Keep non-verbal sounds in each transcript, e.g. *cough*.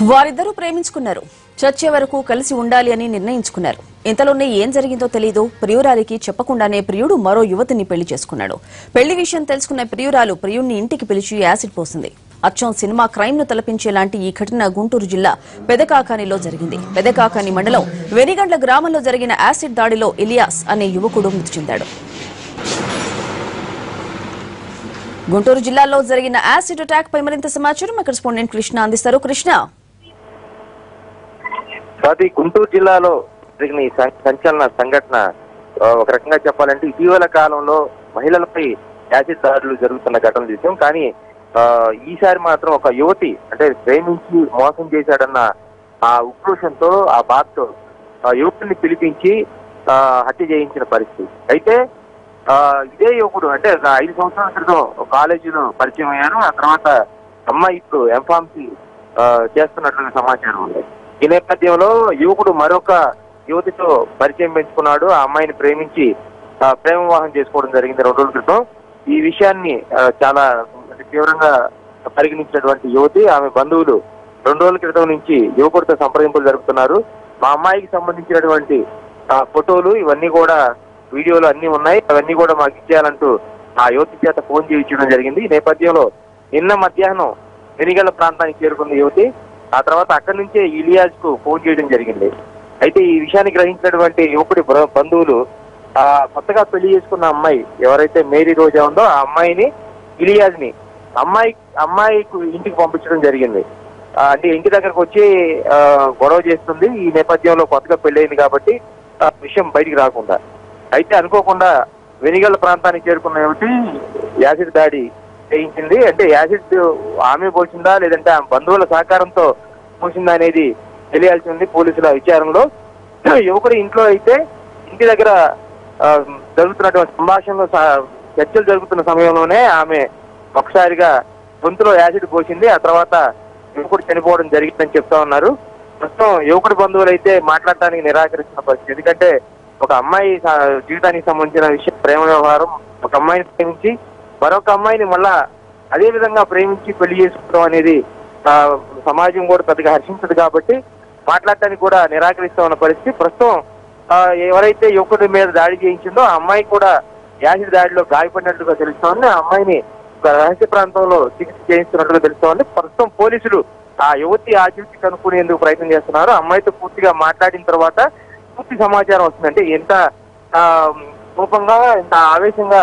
వారిద్దరూ ప్రేమించుకున్నారు. చచ్చే వరకు కలిసి ఉండాలి అని నిర్ణయించుకున్నారు. ఇంతలోనే ఏం జరిగిందో తెలియదు ప్రియురాలికి చెప్పకుండానే ప్రియుడు మరో యువతిని పెళ్ళి చేసుకున్నాడు. పెళ్ళి విషయం తెలుసుకున్న ప్రియురాలు ప్రియుణ్ణి ఇంటికి పిలిచి యాసిడ్ పోసింది. అచ్చం సినిమా క్రైమ్ను తలపించేలాంటి ఈ ఘటన గుంటూరు జిల్లా పెదకాకానిలో జరిగింది. పెదకాకాని మండలం వెనిగండ్ల గ్రామంలో జరిగిన యాసిడ్ దాడిలో ఇలియాస్ అనే యువకుడు మృతి చెందాడు. గుంటూరు జిల్లాలో జరిగిన యాసిడ్ అటాక్ పై మరింత సమాచారం. మా కరెస్పాండెంట్ కృష్ణ అందిస్తారు. కృష్ణ స్వాతి గుంటూరు జిల్లాలో జరిగిన ఈ సంచలన సంఘటన ఒక రకంగా చెప్పాలంటే ఇటీవల కాలంలో మహిళలపై యాసిడ్ దాడులు జరుగుతున్న ఘటన చూసాం. కానీ ఈసారి మాత్రం ఒక యువతి అంటే ప్రేమించి మోసం చేశాడన్న ఆ ఉక్రోషంతో ఆ బాధతో ఆ యువకుడిని పిలిపించి హత్య చేయించిన పరిస్థితి. అయితే ఆ, ఇదే యువకుడు అంటే ఐదు సంవత్సరాల క్రితం ఒక కాలేజీలో పరిచయం అయ్యాను. ఆ తర్వాత అమ్మాయి ఇప్పుడు ఎంఫార్మసీ చేస్తున్నట్లుగా సమాచారం ఉంది. ఈ నేపథ్యంలో యువకుడు మరొక యువతితో పరిచయం పెంచుకున్నాడు. ఆ అమ్మాయిని ప్రేమించి ప్రేమ వివాహం చేసుకోవడం జరిగింది రెండు రోజుల క్రితం. ఈ విషయాన్ని చాలా తీవ్రంగా పరిగణించినటువంటి యువతి ఆమె బంధువులు రెండు రోజుల క్రితం నుంచి యువకుడితో సంప్రదింపులు జరుపుతున్నారు. మా అమ్మాయికి సంబంధించినటువంటి ఫోటోలు ఇవన్నీ కూడా వీడియోలు అన్ని ఉన్నాయి. అవన్నీ కూడా మాకు ఇచ్చేయాలంటూ ఆ యువతి చేత ఫోన్ చేయించడం జరిగింది. ఈ నేపథ్యంలో నిన్న మధ్యాహ్నం వెనిగల ప్రాంతానికి చేరుకున్న యువతి ఆ తర్వాత అక్కడి నుంచే ఇలియాజ్కు ఫోన్ చేయడం జరిగింది. అయితే ఈ విషయాన్ని గ్రహించినటువంటి యువకుడి బంధువులు ఆ కొత్తగా పెళ్ళి చేసుకున్న అమ్మాయి ఎవరైతే మేరీ రోజా ఉందో ఆ అమ్మాయిని ఇలియాజ్ని అమ్మాయి అమ్మాయికు ఇంటికి పంపించడం జరిగింది. అంటే ఇంటి దగ్గరకు వచ్చి గొడవ చేస్తుంది. ఈ నేపథ్యంలో కొత్తగా పెళ్ళయింది కాబట్టి ఆ విషయం బయటికి రాకుండా. అయితే అనుకోకుండా వెనిగల్ ప్రాంతానికి చేరుకున్న ఏమిటి యాసిడ్ దాడి చేయించింది. అంటే యాసిడ్ ఆమె పోసిందా లేదంటే ఆమె బంధువుల సహకారంతో పోసిందా అనేది తెలియాల్సి ఉంది పోలీసుల విచారణలో. *clears throat* యువకుడి ఇంట్లో అయితే ఇంటి దగ్గర జరుగుతున్నటువంటి సంభాషణలో చర్చలు జరుగుతున్న సమయంలోనే ఆమె ఒకసారిగా గొంతులో యాసిడ్ పోసింది. ఆ తర్వాత యువకుడు చనిపోవడం జరిగిందని చెప్తా ఉన్నారు. ప్రస్తుతం యువకుడి బంధువులు అయితే మాట్లాడటానికి నిరాకరిస్తున్న పరిస్థితి. ఎందుకంటే ఒక అమ్మాయి జీవితానికి సంబంధించిన విషయం ప్రేమ వ్యవహారం ఒక అమ్మాయిని ప్రేమించి మరొక అమ్మాయిని మళ్ళా అదే విధంగా ప్రేమించి పెళ్ళి చేసుకోవడం అనేది సమాజం కూడా పెద్దగా హర్షించదు కాబట్టి మాట్లాడటానికి కూడా నిరాకరిస్తా ఉన్న పరిస్థితి. ప్రస్తుతం ఎవరైతే యువకుడి మీద దాడి చేయించిందో ఆ అమ్మాయి కూడా యాసిడ్ దాడిలో గాయపడినట్లుగా తెలుస్తోంది. ఆ అమ్మాయిని రహస్య ప్రాంతంలో చికిత్స చేయిస్తున్నట్లుగా తెలుస్తోంది. ప్రస్తుతం పోలీసులు ఆ యువతి ఆచూకీ కనుక్కునేందుకు ప్రయత్నం చేస్తున్నారు. అమ్మాయితో పూర్తిగా మాట్లాడిన తర్వాత పూర్తి సమాచారం వస్తుందంటే ఎంత ఆ, కోపంగా ఎంత ఆవేశంగా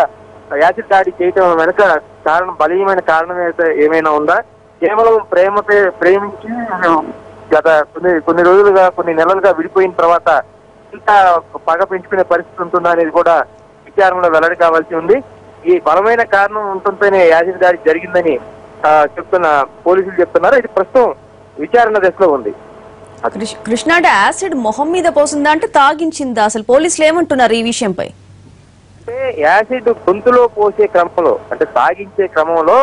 యాసిడ్ దాడి చేయటం వెనుక కారణం బలీయమైన కారణం అయితే- ఏమైనా ఉందా? కేవలం ప్రేమపై ప్రేమించి గత కొన్ని కొన్ని రోజులుగా కొన్ని నెలలుగా విడిపోయిన తర్వాత ఇంకా పగ పెంచుకునే పరిస్థితి ఉంటుందా అనేది కూడా విచారణలో వెల్లడి కావాల్సి ఉంది. ఈ బలమైన కారణం ఉంటుంటేనే యాసిడ్ దాడి జరిగిందని చెప్తున్న పోలీసులు చెప్తున్నారు. ఇది ప్రస్తుతం విచారణ దశలో ఉంది. కృష్- కృష్ణ అంటే యాసిడ్ మొహం మీద పోసిందా అంటే తాగించిందా? అసలు పోలీసులు ఏమంటున్నారు ఈ విషయంపై? అంటే యాసిడ్ గొంతులో పోసే క్రమంలో అంటే తాగించే క్రమంలో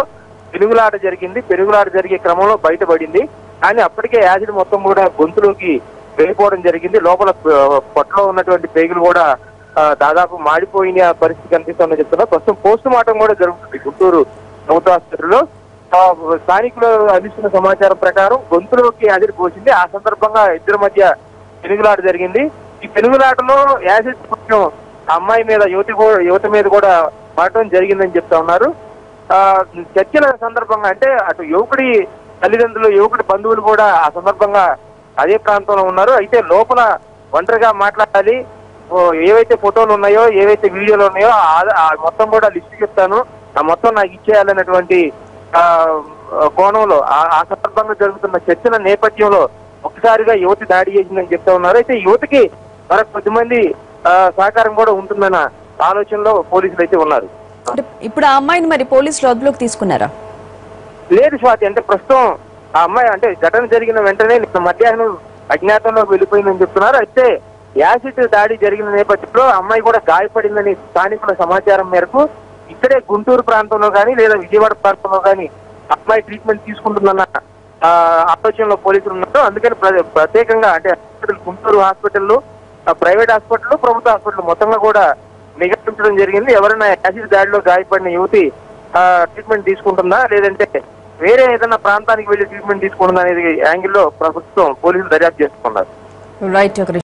పెనుగులాట జరిగింది. పెనుగులాట జరిగే క్రమంలో బయటపడింది. కానీ అప్పటికే యాసిడ్ మొత్తం కూడా గొంతులోకి వెళ్ళిపోవడం జరిగింది. లోపల పొట్టలో ఉన్నటువంటి పేగులు కూడా దాదాపు మాడిపోయిన పరిస్థితి కనిపిస్తుందని చెప్తున్నారు. ప్రస్తుతం పోస్ట్ మార్టం కూడా జరుగుతుంది గుంటూరు ప్రభుత్వ ఆసుపత్రిలో. స్థానికులు అందిస్తున్న సమాచారం ప్రకారం గొంతులోకి యాసిడ్ పోసింది. ఆ సందర్భంగా ఇద్దరి మధ్య పెనుగులాట జరిగింది. ఈ పెనుగులాటలో యాసిడ్ కొంచెం అమ్మాయి మీద యువతి యువత మీద కూడా పడటం జరిగిందని చెప్తా ఉన్నారు. చర్చల సందర్భంగా అంటే అటు యువకుడి తల్లిదండ్రులు యువకుడి బంధువులు కూడా ఆ సందర్భంగా అదే ప్రాంతంలో ఉన్నారు. అయితే లోపల ఒంటరిగా మాట్లాడాలి. ఏవైతే ఫోటోలు ఉన్నాయో ఏవైతే వీడియోలు ఉన్నాయో ఆ- మొత్తం కూడా లిస్ట్ చెప్తాను. ఆ మొత్తం నాకు ఇచ్చేయాలన్నటువంటి ఆ, కోణంలో ఆ- సందర్భంగా జరుగుతున్న చర్చల నేపథ్యంలో ఒకసారిగా యువతి దాడి చేసిందని చెప్తా ఉన్నారు. అయితే యువతికి మరొక కొద్దిమంది ఆ, సహకారం కూడా ఉంటుందన్న ఆలోచనలో పోలీసులు అయితే ఉన్నారు. ఇప్పుడు ఆ అమ్మాయిని మరి పోలీసులు అదుపులోకి తీసుకున్నారా? లేదు స్వాతి అంటే ప్రస్తుతం ఆ అమ్మాయి అంటే ఘటన జరిగిన వెంటనే మధ్యాహ్నం అజ్ఞాతంలోకి వెళ్ళిపోయిందని చెప్తున్నారు. అయితే యాసిడ్ దాడి జరిగిన నేపథ్యంలో ఆ అమ్మాయి కూడా గాయపడిందని స్థానికుల సమాచారం మేరకు ఇక్కడే గుంటూరు ప్రాంతంలో కానీ లేదా విజయవాడ ప్రాంతంలో కానీ అమ్మాయి ట్రీట్మెంట్ తీసుకుంటుందన్న ఆలోచనలో పోలీసులు ఉన్నారు. అందుకని ప్ర- ప్రత్యేకంగా అంటే హాస్పిటల్ గుంటూరు హాస్పిటల్లో ప్రైవేట్ హాస్పిటల్ ప్రభుత్వ హాస్పిటల్ మొత్తంగా కూడా నిఘా ఉంచడం జరిగింది. ఎవరైనా యాసిడ్ దాడిలో గాయపడిన యువతి ఆ, ట్రీట్మెంట్ తీసుకుంటుందా? లేదంటే వేరే ఏదైనా ప్రాంతానికి వెళ్ళి ట్రీట్మెంట్ తీసుకుంటుందా అనేది యాంగిల్లో ప్రభుత్వం పోలీసులు దర్యాప్తు చేస్తున్నారు